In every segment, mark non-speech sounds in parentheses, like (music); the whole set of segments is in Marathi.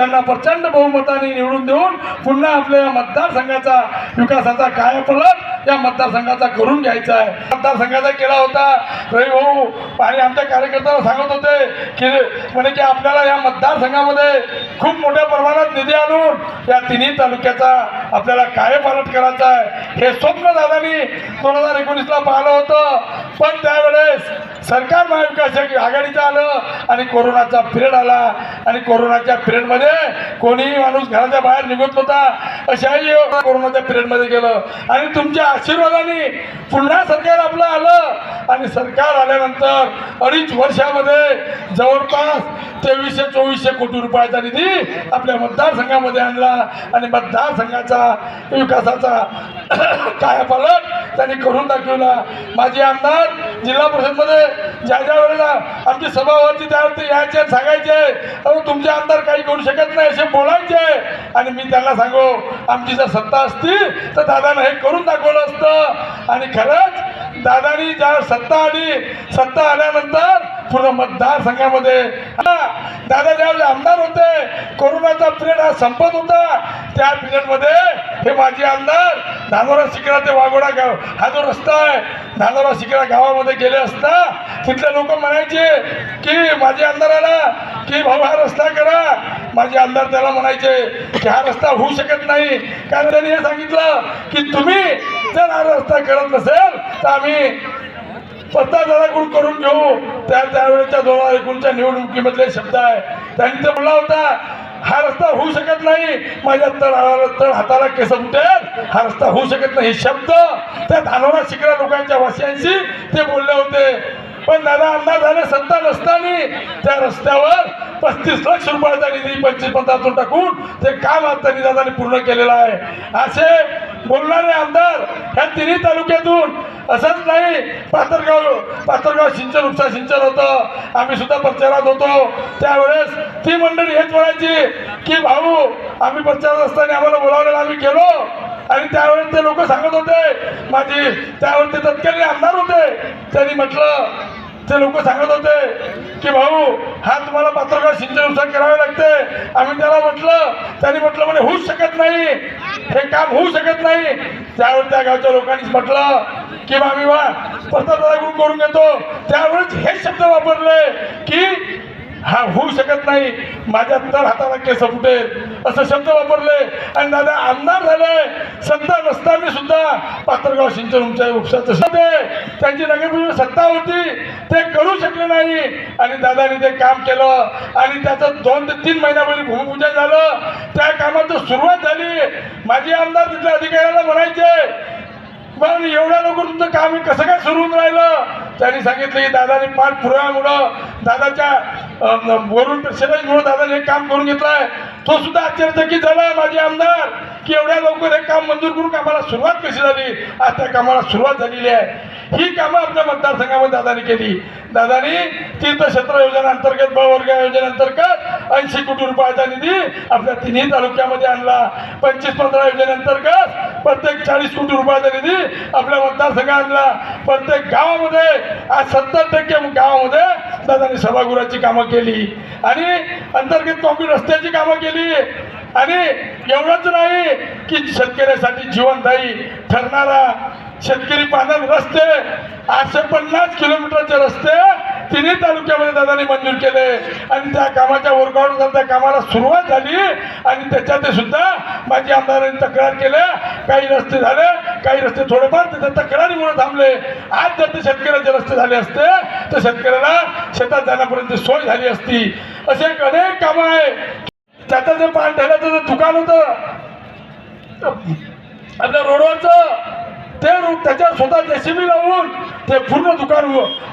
त्यांना प्रचंड बहुमताने निवडून देऊन पुन्हा आपल्या मतदारसंघाचा विकासाचा कायापलट या मतदारसंघाचा करून घ्यायचा आहे. मतदारसंघाचा केला होता. रवी भाऊ आणि आमच्या कार्यकर्त्याला सांगत होते की म्हणे की आपल्याला या मतदारसंघामध्ये खूप मोठ्या प्रमाणात निधी आणून या तिन्ही तालुक्याचा आपल्याला कायपालट करायचा आहे. हे स्वप्न दादानी दोन हजार एकोणीसला पाहिलं होतं. पण त्यावेळेस सरकार महाविकास आघाडीचं आलं आणि कोरोनाचा पिरियड आला. आणि कोरोनाच्या पिरियडमध्ये कोणीही माणूस घराच्या बाहेर निघत होता अशाही कोरोनाच्या पिरियडमध्ये गेलं. आणि तुमच्या आशीर्वादाने पुन्हा सरकार आपलं आलं आणि सरकार आल्यानंतर अडीच वर्षामध्ये जवळपास तेवीसशे चोवीसशे कोटी रुपयाचा निधी आपल्या मतदारसंघामध्ये आणला आणि मतदारसंघाचा विकासाचा (coughs) कायापालट त्यांनी करून दाखवला. माझे आमदार जिल्हा परिषदमध्ये ज्या ज्या वेळेला आमची सभा व्हायची त्यावरती यायचे सांगायचे अहो तुमचे आमदार काही करू शकत नाही असे बोलायचे. आणि मी त्यांना सांगू आमची जर सत्ता असती तर दादानं हे करून दाखवलं असतं. आणि खरंच दादानी ज्या सत्ता आली सत्ता आल्यानंतर पूर्ण मतदारसंघामध्ये हा दादा ज्यावेळेस आमदार होते कोरोनाचा पिरियड हा संपत होता त्या पिरियडमध्ये हे माजी आमदार धानोरा शिकरा ते वाघोडा गाव हा जो रस्ता आहे धानोरा शिकरा गावामध्ये गेले असता तिथले लोक म्हणायचे की माझे आमदाराला की भाऊ हा रस्ता करा माझे आमदार त्याला म्हणायचे की हा रस्ता होऊ शकत नाही. कारण त्यांनी हे सांगितलं की तुम्ही जर हा रस्ता करत नसेल तर आम्ही पत्तादाराकडून करून घेऊ. त्या त्यावेळेच्या दोन हजार एकोणच्या निवडणुकीमधले शब्द आहे. त्यांनी ते बोलला होता हा रस्ता होऊ शकत नाही. माझ्या तळ तळ हाताला केस उठेल हा रस्ता होऊ शकत नाही. हे शब्द त्या धानोरा शिकऱ्या लोकांच्या वासियांशी ते बोलले होते. पण दादा आमदार झाले सत्ता नसताना त्या रस्त्यावर पस्तीस लक्ष रुपयाचा निधी पंचवीस पंचातून टाकून. ते काम आता त्यांनी पूर्ण केलेलं आहे. असे बोलणारे आमदार ह्या तिन्ही तालुक्यातून असंच नाही पाथरगाव पाथरगाव सिंचन उपसा सिंचन होतं. आम्ही सुद्धा प्रचारात होतो. त्यावेळेस ती मंडळी हेच म्हणायची की भाऊ आम्ही प्रचारात असताना आम्हाला बोलावलेलं आम्ही गेलो. आणि त्यावेळेस ते लोक सांगत होते. माझी त्यावेळेस ते तत्कालीन आमदार होते. त्यांनी म्हटलं ते लोक सांगत होते की भाऊ हा तुम्हाला पत्रकार सिंचन करावे लागते. आम्ही त्याला म्हटलं त्यांनी म्हटलं म्हणे होऊच शकत नाही. हे काम होऊ शकत नाही. त्यावेळेस त्या गावच्या लोकांनीच म्हटलं की बा आम्ही वा पत्रकाराकडून करून घेतो. त्यावेळेस हे शब्द वापरले की हा होऊ शकत नाही. माझ्या तर हाताला केस फुटेल. असं शब्द वापरले. आणि दादा आमदार झाले सत्ता नसताना सुद्धा पात्रगाव सिंचन उंचा उपसाचं त्यांची नगरपरिषद सत्ता होती. ते करू शकले नाही. आणि दादाने ते काम केलं. आणि त्याचं दोन ते तीन महिन्यापूर्वी भूमिपूजन झालं. त्या कामाचं सुरुवात झाली. माझे आमदार तिथल्या अधिकाऱ्याला म्हणायचे पण एवढ्या लवकर तुमचं काम हे कसं काय सुरू होऊन राहिलं? त्यांनी सांगितलं की दादाने पाठ पुराव्यामुळं दादाच्या वरून प्रेशराईजमुळं दादाने हे काम करून घेतलं आहे तो सुद्धा आश्चर्यचकित झाला माझे आमदार की एवढ्या लवकर हे काम मंजूर करून कामाला सुरुवात कशी झाली? आज त्या कामाला सुरुवात झालेली आहे. ही कामं आपल्या मतदारसंघामध्ये दादाने केली. दादानी तीर्थक्षेत्र योजनेअंतर्गत बळवर्ग योजनेअंतर्गत ऐंशी कोटी रुपयाचा निधी आपल्या तिन्ही तालुक्यामध्ये आणला. पंचवीस पंधरा योजनेअंतर्गत प्रत्येक चाळीस कोटी रुपयाचा निधी आपल्या मतदारसंघात आणला. प्रत्येक गावामध्ये आज सत्तर टक्के गावामध्ये दादानी सभागृहाची कामं केली. आणि अंतर्गत कॉम्प्युट रस्त्याची कामं केली. आणि एवढंच नाही की शेतकऱ्यासाठी जीवनदायी ठरणारा शेतकरी पालन रस्ते आठशे पन्नास किलोमीटरचे रस्ते तिन्ही तालुक्यामध्ये दादाने मंजूर केले आणि त्या कामाच्या वर्कआउट त्या कामाला सुरुवात झाली. आणि त्याच्यात सुद्धा माझी आमदारांनी तक्रार केल्या. काही रस्ते झाले काही रस्ते थोडेफार त्याच्या तक्रारीमुळे थांबले. आज जर ते शेतकऱ्याचे रस्ते झाले असते तर शेतकऱ्याला शेतात जाण्यापर्यंत सोय झाली असती. असे अनेक कामं आहे. त्याचं जे पान ढाल्याचं जे दुकान होतं आपल्या रोडवरचं ते रो- त्याच्यावर स्वतः जेसीबी लावून ते पूर्ण दुकान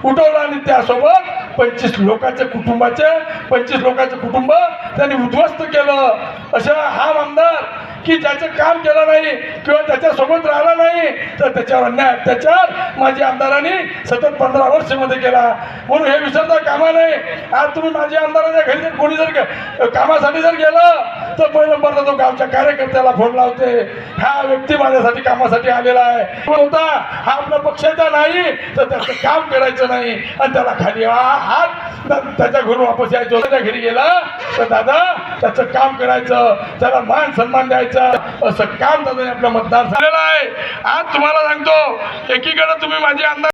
उठवलं आणि त्यासोबत पंचवीस लोकांचे कुटुंबाचे पंचवीस लोकांचे कुटुंब त्यांनी उद्ध्वस्त केलं. अशा हा आमदार की ज्याचं काम केलं नाही किंवा त्याच्यासोबत राहिला नाही तर त्याच्यावर अन्याय अत्याचार माझ्या आमदारांनी सतत पंधरा वर्षामध्ये केला. म्हणून हे विसरता कामा नाही आज तुम्ही माझ्या आमदाराच्या घरी जर कोणी जर कामासाठी जर गेलं तर पहिलं नंबरचा तो गावच्या कार्यकर्त्याला फोन लावते. हा व्यक्ती माझ्यासाठी कामासाठी आलेला आहे. होता. हा आपल्या पक्षाचा नाही तर त्याचं काम करायचं नाही. आणि त्याला खाली हात त्याच्या घरून वापस यायचो त्याच्या घरी गेला. तर दादा त्याचं काम करायचं. त्याला मान सन्मान द्यायचा. असं काम दादा आपल्या मतदार झालेलं आहे. आज तुम्हाला सांगतो एकीकडे तुम्ही माझे आमदार